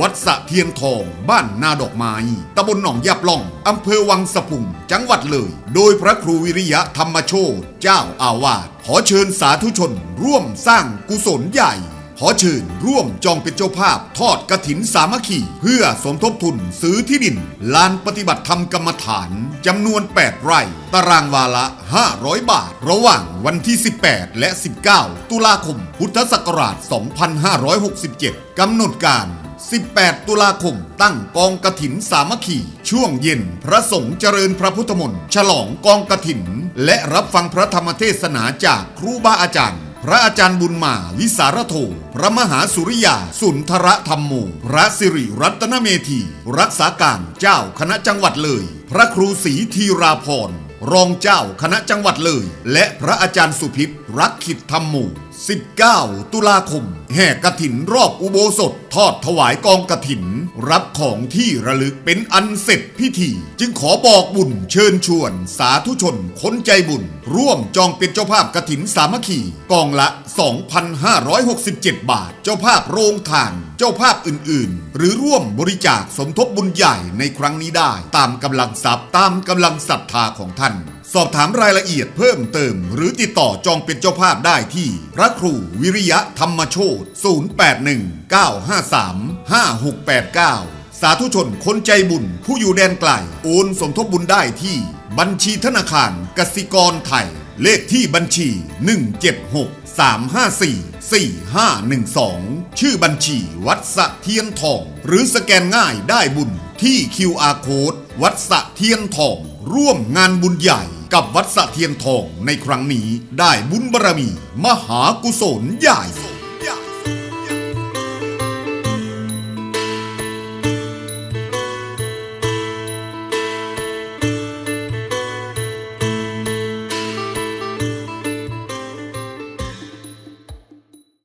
วัดสะเทียนทอง บ้านนาดอกไม้ตำบลหนองยาปล่อง อำเภอวังสะพุง จังหวัดเลย โดยพระครูวิริยะธรรมโชตเจ้าอาวาสขอเชิญสาธุชน ร่วมสร้างกุศลใหญ่ ขอเชิญร่วมจองเป็นเจ้าภาพทอดกระถินสามัคคีเพื่อสมทบทุนซื้อที่ดิน ลานปฏิบัติธรรมกรรมฐานจำนวน 8 ไร่ ตารางวาละ 500 บาท ระหว่างวันที่ 18 และ 19 ตุลาคม พุทธศักราช 2567 กำหนดการ 18 ตุลาคม ตั้งกองกระถินสามัคคีช่วงเย็นพระสงฆ์เจริญพระพุทธมนต์ฉลองกองกระถิน และรับฟังพระธรรมเทศนาจากครูบาอาจารย์ พระอาจารย์บุญมา วิสารโท พระมหาสุริยา สุนทรธรรมโม พระสิริรัตนเมธี รักษาการเจ้าคณะจังหวัดเลย พระครูศรีธีราพรรองเจ้าคณะจังหวัดเลย และพระอาจารย์สุพิษ รักขิดธรรมโม19 ตุลาคม แห่กระถินรอบอุโบสถ ทอดถวายกองกระถิน รับของที่ระลึกเป็นอันเสร็จพิธี จึงขอบอกบุญเชิญชวน สาธุชนคนใจบุญ ร่วมจองเป็นเจ้าภาพกระถินสามัคคีกองละ 2,567 บาท เจ้าภาพโรงทานเจ้าภาพอื่นๆ หรือร่วมบริจาคสมทบบุญใหญ่ในครั้งนี้ได้ ตามกำลังทรัพย์ตามกำลังศรัทธาของท่าน สอบถามรายละเอียดเพิ่มเติม หรือติดต่อจองเป็นเจ้าภาพได้ที่ พระครูวิริยะธรรมโชต081 953 5689สาธุชนคนใจบุญผู้อยู่แดนไกลโอนสมทบบุญได้ที่ บัญชีธนาคารกสิกรไทย เลขที่บัญชี 176 354 4512 ชื่อบัญชีวัดสะเทียนทอง หรือสแกนง่ายได้บุญที่ QR Code วัดสะเทียนทอง ร่วมงานบุญใหญ่ กับวัดสะเทียนทองในครั้งนี้ได้บุญบารมี มหากุศลใหญ่